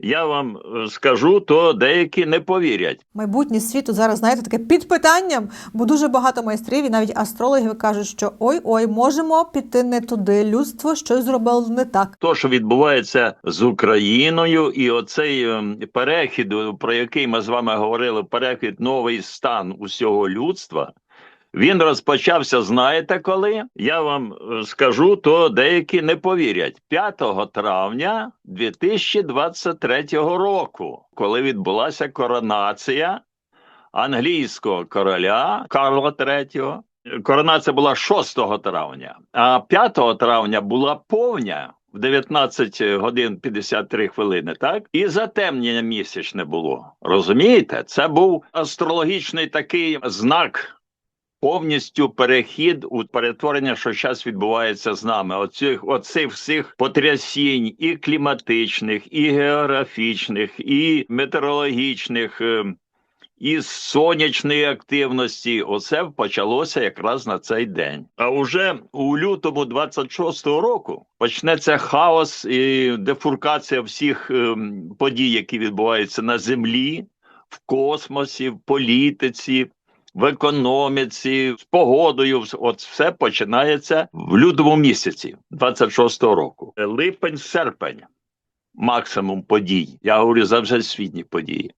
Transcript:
я вам е, скажу, то деякі не повірять. Майбутнє світу зараз, знаєте, таке під питанням, бо дуже багато майстрів і навіть астрологи кажуть, що ой ой, можемо піти не туди. Людство щось зробило не так. То, що відбувається з Україною, і оцей ем, перехід, е, про який ми з вами говорили, перехід новий стан усього людства. Він розпочався, знаєте коли? Я вам е, скажу, то деякі не повірять. 5 травня 2023 року, коли відбулася коронація англійського короля Карла III. Коронація була 6 травня, а 5 травня була повня в 19 годин 53 хвилини, так? І затемнення місячне було. Розумієте? Це був астрологічний такий знак повністю перехід у перетворення, що зараз відбувається з нами. Оцих, оцих всіх потрясінь і кліматичних, і географічних, і метеорологічних, е, і сонячної активності. Оце почалося якраз на цей день. А уже у лютому 26-го року почнеться хаос і дефуркація всіх ем, подій, які відбуваються на землі, в космосі, в політиці в економіці, з погодою. От все починається в лютому місяці 26-го року. Липень, серпень. Максимум подій. Я говорю за всесвітні події.